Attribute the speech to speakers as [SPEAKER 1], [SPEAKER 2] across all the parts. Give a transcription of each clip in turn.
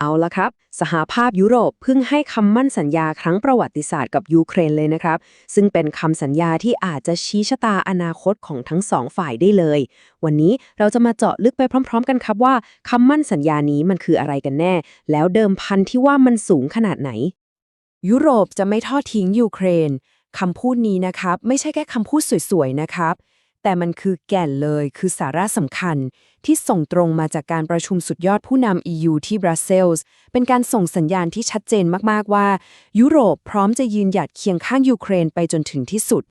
[SPEAKER 1] เอาละครับ สหภาพยุโรปเพิ่งให้คำมั่นสัญญาครั้งประวัติศาสตร์กับยูเครนเลยนะครับ ซึ่งเป็นคำสัญญาที่อาจจะชี้ชะตาอนาคตของทั้งสองฝ่ายได้เลย วันนี้เราจะมาเจาะลึกไปพร้อม ๆ กันครับว่าคำมั่นสัญญานี้มันคืออะไรกันแน่ แล้วเดิมพันที่ว่ามันสูงขนาดไหน
[SPEAKER 2] ยุโรปจะไม่ทอดทิ้งยูเครนคำพูดนี้นะครับ ไม่ใช่แค่คำพูดสวยๆนะครับ แต่มันคือแก่นเลยคือสาระสำคัญ ที่ส่งตรงมาจากการประชุมสุดยอดผู้นำ EU ที่บรัสเซลส์เป็นการส่งสัญญาณที่ชัดเจนมาก ๆ ว่า ยุโรปพร้อมจะยืนหยัดเคียงข้างยูเครนไปจนถึงที่สุด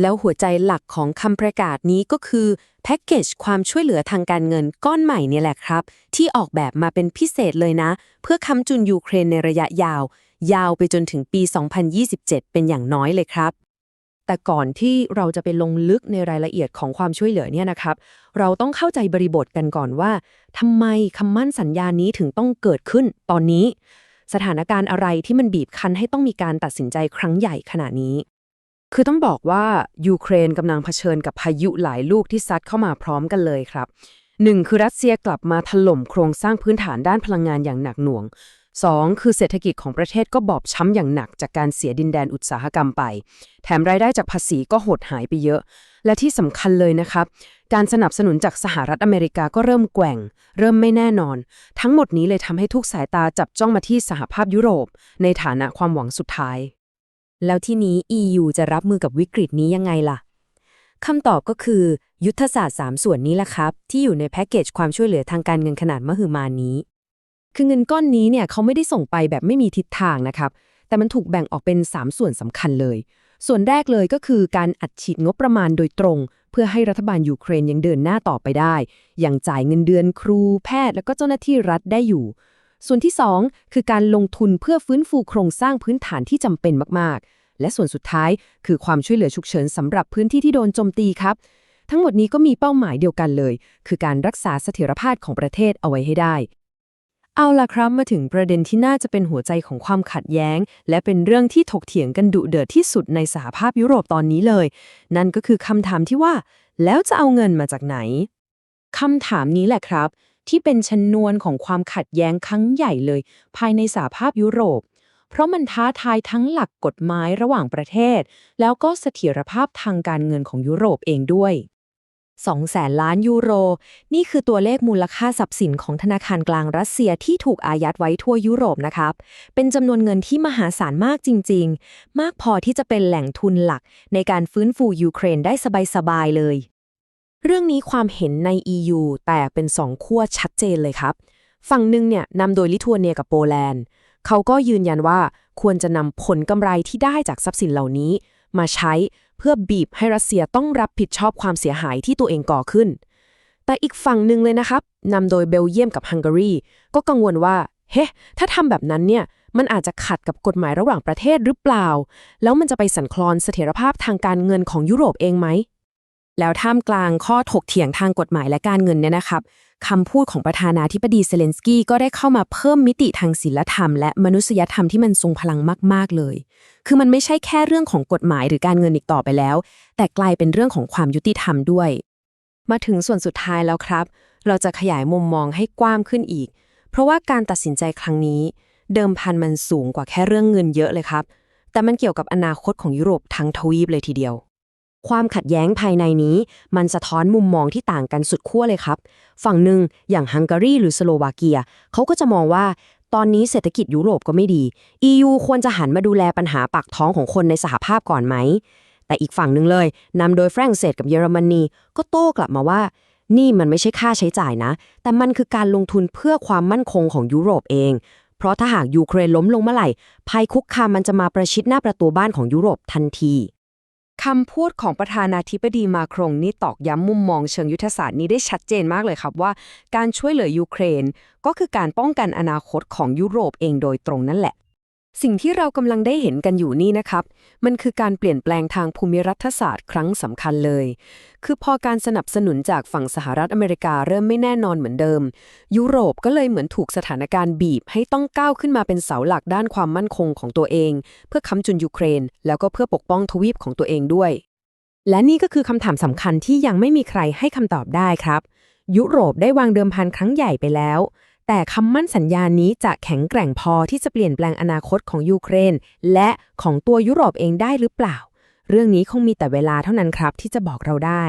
[SPEAKER 2] แล้วหัวใจหลักของคำประกาศนี้ก็คือ แพ็กเกจความช่วยเหลือทางการเงินก้อนใหม่นี่แหละครับ ที่ออกแบบมาเป็นพิเศษเลยนะ เพื่อค้ำจุนยูเครนในระยะยาว ยาวไปจนถึงปี 2027 เป็นอย่างน้อยเลยครับ แต่ก่อนที่เราจะไปลงลึกในรายละเอียดของความช่วยเหลือเนี่ยนะครับ เราต้องเข้าใจบริบทกันก่อนว่าทำไมคำมั่นสัญญานี้ถึงต้องเกิดขึ้นตอนนี้ สถานการณ์อะไรที่มันบีบคั้นให้ต้องมีการตัดสินใจครั้งใหญ่ขนาดนี้ คือต้องบอกว่ายูเครนกำลังเผชิญกับพายุหลายลูกที่ซัดเข้ามาพร้อมกันเลยครับหนึ่งคือรัสเซียกลับมาถล่มโครงสร้างพื้นฐานด้านพลังงานอย่างหนักหน่วง 2. คือเศรษฐกิจของประเทศก็บอบช้ำอย่างหนักจากการเสียดินแดนอุตสาหกรรมไป แถมรายได้จากภาษีก็หดหายไปเยอะ และที่สำคัญเลยนะครับ การสนับสนุนจากสหรัฐอเมริกาก็เริ่มแกว่ง เริ่มไม่แน่นอน ทั้งหมดนี้เลยทำให้ทุกสายตาจับจ้องมาที่สหภาพยุโรป ในฐานะความหวังสุดท้าย แล้วที่นี้ EU จะรับมือกับวิกฤตนี้ยังไงล่ะคำตอบก็คือ ยุทธศาสตร์ 3 ส่วนนี้แหละครับ ที่อยู่ในแพ็กเกจความช่วยเหลือทางการเงินขนาดมหึมานี้ คือเงินก้อนนี้เนี่ยเขาไม่ได้ส่งไปแบบไม่มีทิศทางนะครับ แต่มันถูกแบ่งออกเป็น 3 ส่วนสำคัญเลย ส่วนแรกเลยก็คือการอัดฉีดงบประมาณโดยตรง เพื่อให้รัฐบาลยูเครนยังเดินหน้าต่อไปได้ อย่างจ่ายเงินเดือนครู แพทย์ แล้วก็เจ้าหน้าที่รัฐได้อยู่ ส่วนที่ 2 คือการลงทุนเพื่อฟื้นฟูโครงสร้างพื้นฐานที่จำเป็นมากๆ และส่วนสุดท้ายคือความช่วยเหลือฉุกเฉินสำหรับพื้นที่ที่โดนโจมตีครับ ทั้งหมดนี้ก็มีเป้าหมายเดียวกันเลย คือการรักษาเสถียรภาพของประเทศเอาไว้ให้ได้ เอาล่ะครับมาถึงประเด็นที่น่าจะเป็นหัวใจของความขัดแย้ง และเป็นเรื่องที่ถกเถียงกันดุเดือดที่สุดในสหภาพยุโรปตอนนี้เลย นั่นก็คือคำถามที่ว่า แล้วจะเอาเงินมาจากไหนคำถามนี้แหละครับ ที่เป็นชนวนของความขัดแย้งครั้งใหญ่เลย ภายในสหภาพยุโรป เพราะมันท้าทายทั้งหลักกฎหมายระหว่างประเทศ แล้วก็เสถียรภาพทางการเงินของยุโรปเองด้วย 2แสนล้านยูโร นี่คือตัวเลขมูลค่าทรัพย์สินของธนาคารกลางรัสเซียที่ถูกอายัดไว้ทั่วยุโรปนะครับ เป็นจำนวนเงินที่มหาศาลมากจริง ๆ มากพอที่จะเป็นแหล่งทุนหลักในการฟื้นฟูยูเครนได้สบาย ๆ เลย เรื่องนี้ความเห็นใน EU แตกเป็นสองขั้วชัดเจนเลยครับ ฝั่งหนึ่งเนี่ยนำโดยลิทัวเนียกับโปแลนด์ เขาก็ยืนยันว่าควรจะนำผลกำไรที่ได้จากทรัพย์สินเหล่านี้ มาใช้ เพื่อบีบให้รัสเซียต้องรับผิดชอบความเสียหายที่ตัวเองก่อขึ้น แต่อีกฝั่งหนึ่งเลยนะครับนำโดยเบลเยียมกับฮังการีก็กังวลว่า เฮ้ ถ้าทำแบบนั้นเนี่ย มันอาจจะขัดกับกฎหมายระหว่างประเทศหรือเปล่า แล้วมันจะไปสั่นคลอนเสถียรภาพทางการเงินของยุโรปเองไหม แล้วท่ามกลางข้อถกเถียงทางกฎหมายและการเงินเนี่ยนะครับคำพูดของประธานาธิบดีเซเลนสกี้ก็ได้เข้ามาเพิ่มมิติทางศีลธรรม และมนุษยธรรมที่มันทรงพลังมาก ๆ เลย คือมันไม่ใช่แค่เรื่องของกฎหมายหรือการเงินอีกต่อไปแล้ว แต่กลายเป็นเรื่องของความยุติธรรมด้วย มาถึงส่วนสุดท้ายแล้วครับ เราจะขยายมุมมองให้กว้างขึ้นอีก เพราะว่าการตัดสินใจครั้งนี้ เดิมพันมันสูงกว่าแค่เรื่องเงินเยอะเลยครับ แต่มันเกี่ยวกับอนาคตของยุโรปทั้งทวีปเลยทีเดียว ความขัดแย้งภายในนี้ มันสะท้อนมุมมองที่ต่างกันสุดขั้วเลยครับ ฝั่งหนึ่งอย่างฮังการีหรือสโลวาเกียเขาก็จะมองว่าตอนนี้เศรษฐกิจยุโรปก็ไม่ดี EU ควรจะหันมาดูแลปัญหาปากท้องของคนในสหภาพก่อนไหม แต่อีกฝั่งหนึ่งเลยนำโดยฝรั่งเศสกับเยอรมนี ก็โต้กลับมาว่า นี่มันไม่ใช่ค่าใช้จ่ายนะ แต่มันคือการลงทุนเพื่อความมั่นคงของยุโรปเอง เพราะถ้าหากยูเครนล้มลงเมื่อไหร่ภัยคุกคามมันจะมาประชิดหน้าประตูบ้านของยุโรปทันที คำพูดของประธานาธิบดีมาครงนี่ตอกย้ำมุมมองเชิงยุทธศาสตร์นี้ได้ชัดเจนมากเลยครับว่า การช่วยเหลือยูเครน ก็คือการป้องกันอนาคตของยุโรปเองโดยตรงนั่นแหละ สิ่งที่เรากำลังได้เห็นกันอยู่นี่นะครับ มันคือการเปลี่ยนแปลงทางภูมิรัฐศาสตร์ครั้งสำคัญเลย คือพอการสนับสนุนจากฝั่งสหรัฐอเมริกาเริ่มไม่แน่นอนเหมือนเดิม ยุโรปก็เลยเหมือนถูกสถานการณ์บีบ ให้ต้องก้าวขึ้นมาเป็นเสาหลักด้านความมั่นคงของตัวเอง เพื่อค้ำจุนยูเครน แล้วก็เพื่อปกป้องทวีปของตัวเองด้วย และนี่ก็คือคำถามสำคัญที่ยังไม่มีใครให้คำตอบได้ครับ ยุโรปได้วางเดิมพันครั้งใหญ่ไปแล้ว แต่คำมั่นสัญญานี้จะแข็งแกร่งพอที่จะเปลี่ยนแปลงอนาคตของยูเครน และของตัวยุโรปเองได้หรือเปล่า เรื่องนี้คงมีแต่เวลาเท่านั้นครับที่จะบอกเราได้